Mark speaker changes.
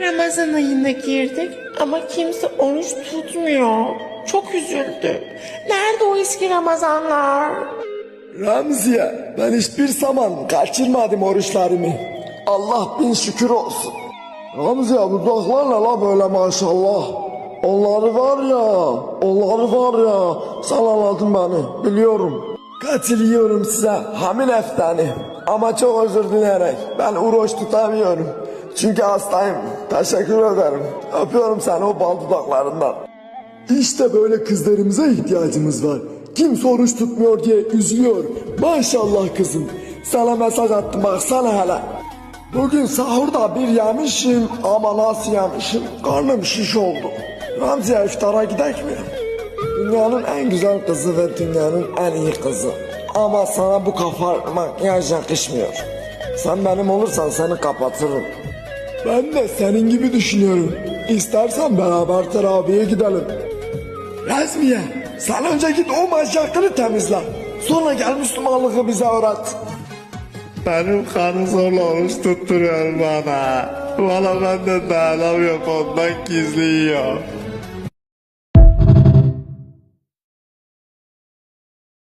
Speaker 1: Ramazan ayına girdik ama kimse oruç tutmuyor. Çok üzüldüm. Nerede o eski Ramazanlar?
Speaker 2: Ramziye ben hiçbir zaman kaçırmadım oruçlarımı. Allah bin şükür olsun. Ramziye bu dudaklar ne la böyle maşallah. Onları var ya, onları var ya. Sen anladın beni, biliyorum. Katılıyorum size hamil eftani. Ama çok özür dileyerek ben oruç tutamıyorum. Çünkü hastayım. Teşekkür ederim. Öpüyorum seni o bal dudaklarından. İşte böyle kızlarımıza ihtiyacımız var. Kimse oruç tutmuyor diye üzülüyor. Maşallah kızım. Sana mesaj attım baksana hele. Bugün sahurda bir yemişim ama nasıl yemişim? Karnım şiş oldu. Ramziye iftara gidek mi? Dünyanın en güzel kızı ve dünyanın en iyi kızı. Ama sana bu kafa makyaj yakışmıyor. Sen benim olursan seni kapatırım. Ben de senin gibi düşünüyorum. İstersen beraber teraviye gidelim. Razmiye, sen önce git o maşakını temizle. Sonra gel Müslümanlığı bize öğret.
Speaker 3: Benim karı zorla oruç tutturuyor bana. Valla ben de dayanamıyorum ondan gizli yiyor.